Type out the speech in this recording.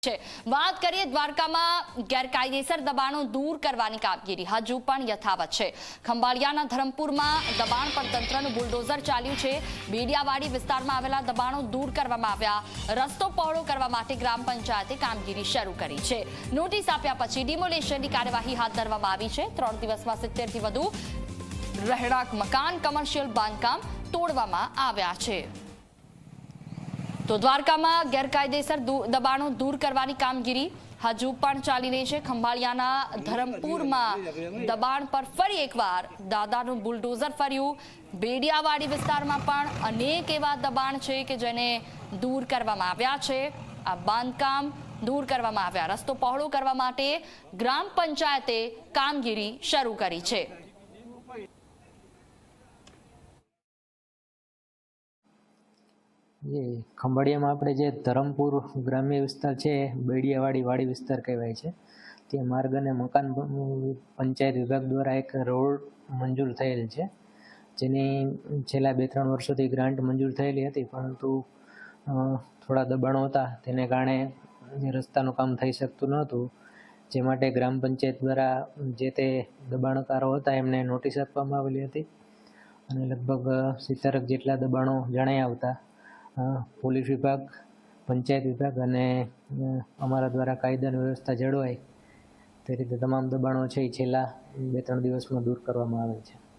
છે. વાત કરીએ દ્વારકામાં ગેરકાયદેસર દબાણો દૂર કરવાની કામગીરી. હજુ પણ યથાવત છે. ખંભાળિયાના ધરમપુરમાં દબાણ પર તંત્રનું બુલડોઝર ચાલ્યું છે. બેડિયાવાડી વિસ્તારમાં આવેલા દબાણો દૂર કરવામાં આવ્યા. રસ્તો પહોળો કરવા માટે ગ્રામ પંચાયતે કામગીરી શરૂ કરી છે. નોટિસ આપ્યા પછી ડિમોલેશનની કાર્યવાહી હાથ ધરવામાં આવી છે. ત્રણ દિવસમાં સિત્તેરથી વધુ રહેણાંક મકાન, કમર્શિયલ બાંધકામ તોડવામાં આવ્યા છે. તો દ્વારકામાં ગેરકાયદેસર દબાણો દૂર કરવાની કામગીરી હજુ પણ ચાલી રહી છે. ખંભાળિયાના ધરમપુરમાં દબાણ પર ફરી એકવાર દાદાનું બુલડોઝર ફર્યું. બેડિયાવાડી વિસ્તારમાં પણ અનેક એવા દબાણ છે કે જેને દૂર કરવામાં આવ્યા છે. આ બાંધકામ દૂર કરવામાં આવ્યા. રસ્તો પહોળો કરવા માટે ગ્રામ પંચાયતે કામગીરી શરૂ કરી છે. એ ખંભાળિયામાં આપણે જે ધરમપુર ગ્રામ્ય વિસ્તાર છે, બેડિયાવાડી વાડી વિસ્તાર કહેવાય છે. તે માર્ગ અને મકાન પંચાયત વિભાગ દ્વારા એક રોડ મંજૂર થયેલ છે. જેની છેલ્લા બે ત્રણ વર્ષોથી ગ્રાન્ટ મંજૂર થયેલી હતી, પરંતુ થોડા દબાણો હતા. તેને કારણે રસ્તાનું કામ થઈ શકતું નહોતું. જે માટે ગ્રામ પંચાયત દ્વારા જે તે દબાણકારો હતા, એમને નોટિસ આપવામાં આવેલી હતી. અને લગભગ સિત્તેરક જેટલા દબાણો જણાઈ આવતા. પોલીસ વિભાગ, પંચાયત વિભાગ અને અમારા દ્વારા કાયદાની વ્યવસ્થા જળવાય. તે રીતે તમામ દબાણો છે એ છેલ્લા બે ત્રણ દિવસમાં દૂર કરવામાં આવે છે.